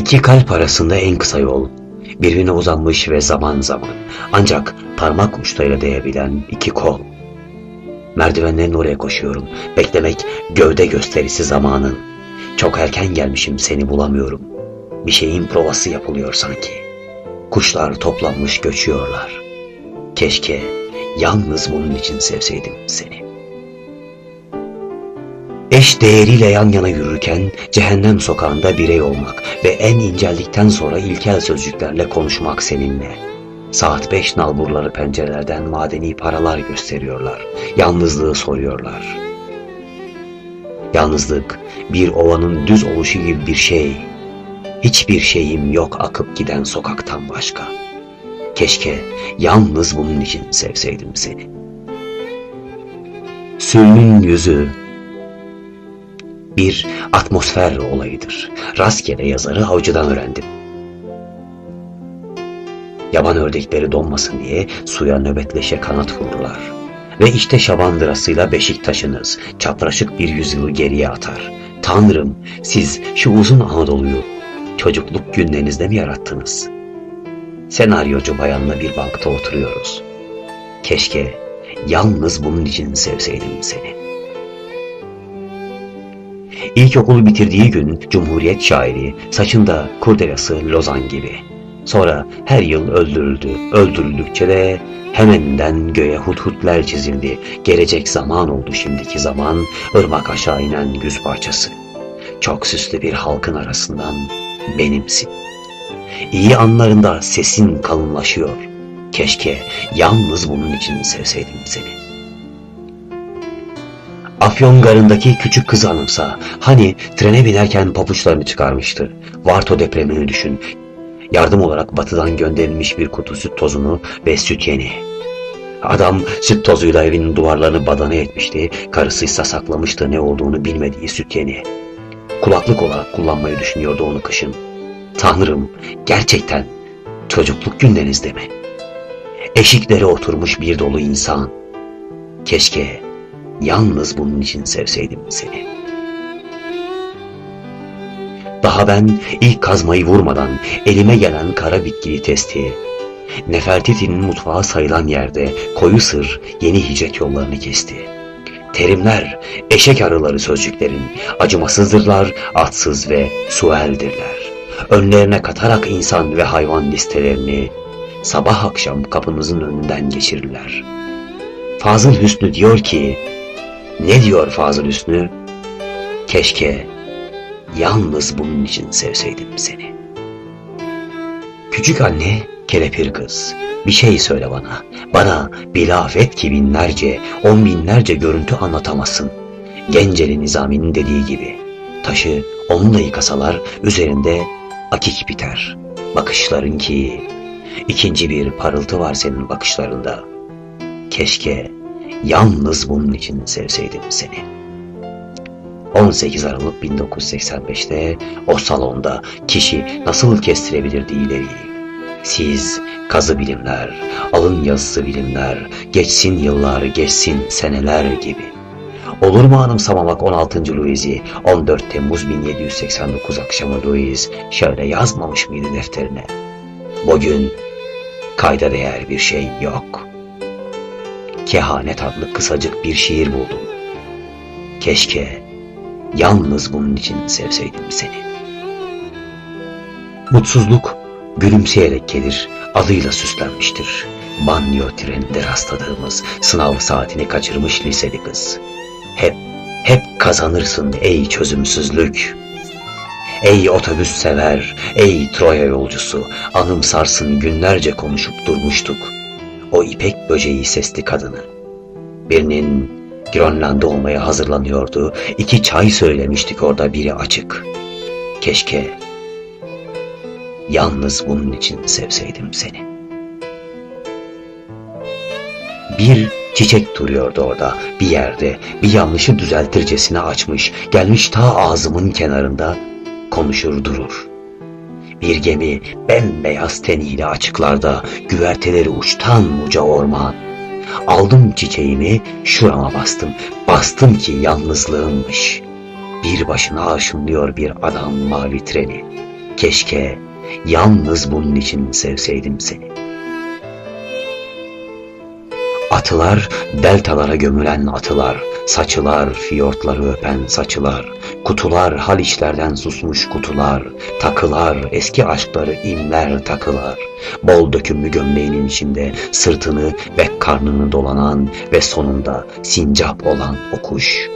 İki kalp arasında en kısa yol, birbirine uzanmış ve zaman zaman ancak parmak uçlarıyla değebilen iki kol. Merdivenlerin oraya koşuyorum. Beklemek gövde gösterisi zamanın. Çok erken gelmişim seni bulamıyorum. Bir şeyin provası yapılıyor sanki. Kuşlar toplanmış göçüyorlar. Keşke yalnız bunun için sevseydim seni. Eş değeriyle yan yana yürürken cehennem sokağında birey olmak ve en inceldikten sonra ilkel sözcüklerle konuşmak seninle. Saat beş nalburları pencerelerden madeni paralar gösteriyorlar. Yalnızlığı soruyorlar. Yalnızlık bir ovanın düz oluşu gibi bir şey. Hiçbir şeyim yok akıp giden sokaktan başka. Keşke yalnız bunun için sevseydim seni. Sülün yüzü bir atmosfer olayıdır. Rastgele yazarı avcıdan öğrendim. Yaban ördekleri donmasın diye suya nöbetleşe kanat vururlar. Ve işte şabandırasıyla Beşiktaş'ınız çapraşık bir yüzyılı geriye atar. Tanrım siz şu uzun Anadolu'yu çocukluk günlerinizde mi yarattınız? Senaryocu bayanla bir bankta oturuyoruz. Keşke yalnız bunun için sevseydim seni. İlkokulu bitirdiği gün Cumhuriyet şairi, saçında kurdelası Lozan gibi. Sonra her yıl öldürüldü, öldürüldükçe de hemeninden göğe huthutler çizildi. Gelecek zaman oldu şimdiki zaman, ırmak aşağı inen güz parçası. Çok süslü bir halkın arasından benimsin. İyi anlarında sesin kalınlaşıyor. Keşke yalnız bunun için sevseydim seni. Afyon garındaki küçük kızı anımsa. Hani trene binerken papuçlarını çıkarmıştı. Varto depremini düşün. Yardım olarak batıdan gönderilmiş bir kutu süt tozunu ve süt yeni. Adam süt tozuyla evinin duvarlarını badana etmişti. Karısıysa saklamıştı ne olduğunu bilmediği süt yeni. Kulaklık olarak kullanmayı düşünüyordu onu kışın. Tanrım gerçekten çocukluk günlerinizde mi? Eşiklere oturmuş bir dolu insan. Keşke Yalnız bunun için sevseydim seni. Daha ben ilk kazmayı vurmadan elime gelen kara bitkili testi, Nefertiti'nin mutfağı sayılan yerde koyu sır yeni hicret yollarını kesti. Terimler, eşek arıları sözcüklerin, acımasızdırlar, atsız ve sueldirler. Önlerine katarak insan ve hayvan listelerini, sabah akşam kapınızın önünden geçirirler. Fazıl Hüsnü diyor ki, ne diyor Fazıl Hüsnü? Keşke yalnız bunun için sevseydim seni. Küçük anne kelepir kız. Bir şey söyle bana. Bana bilafet ki binlerce, on binlerce görüntü anlatamazsın. Genceli Nizami'nin dediği gibi. Taşı onunla yıkasalar üzerinde akik biter. Bakışların ki ikinci bir parıltı var senin bakışlarında. Keşke Yalnız bunun için sevseydim seni. 18 Aralık 1985'te o salonda kişi nasıl kestirebilirdi ileriyi? Siz kazı bilimler, alın yazısı bilimler, geçsin yıllar, geçsin seneler gibi. Olur mu anımsamamak 16. Louis'i 14 Temmuz 1789 akşamı Louis şöyle yazmamış mıydı defterine? Bugün kayda değer bir şey yok.'' Kehanet adlı kısacık bir şiir buldum. Keşke yalnız bunun için sevseydim seni. Mutsuzluk gülümseyerek gelir, adıyla süslenmiştir. Banyo treninde rastladığımız sınav saatini kaçırmış liseli kız. Hep, hep kazanırsın ey çözümsüzlük. Ey otobüs sever, ey Troya yolcusu, anımsarsın günlerce konuşup durmuştuk.'' O ipek böceği sesli kadını. Birinin Grönland'da olmaya hazırlanıyordu. İki çay söylemiştik orada biri açık. Keşke yalnız bunun için sevseydim seni. Bir çiçek duruyordu orada bir yerde bir yanlışı düzeltircesine açmış gelmiş ta ağzımın kenarında konuşur durur. Bir gemi bembeyaz teniyle açıklarda, güverteleri uçtan uca orman. Aldım çiçeğimi, şurama bastım. Bastım ki yalnızlığımmış. Bir başına aşınlıyor bir adam mavi treni. Keşke yalnız bunun için sevseydim seni. Atılar, deltalara gömülen atılar, saçılar, fiyortları öpen saçılar, kutular, haliçlerden susmuş kutular, takılar, eski aşkları imler takılar, bol dökümlü gömleğinin içinde sırtını ve karnını dolanan ve sonunda sincap olan o kuş.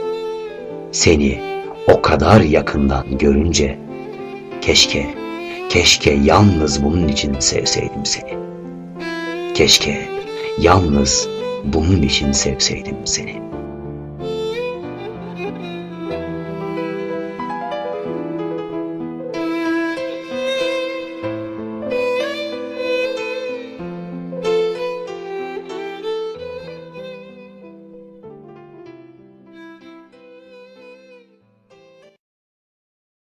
Seni o kadar yakından görünce, keşke, keşke yalnız bunun için sevseydim seni. Keşke yalnız bunun için sevseydim seni.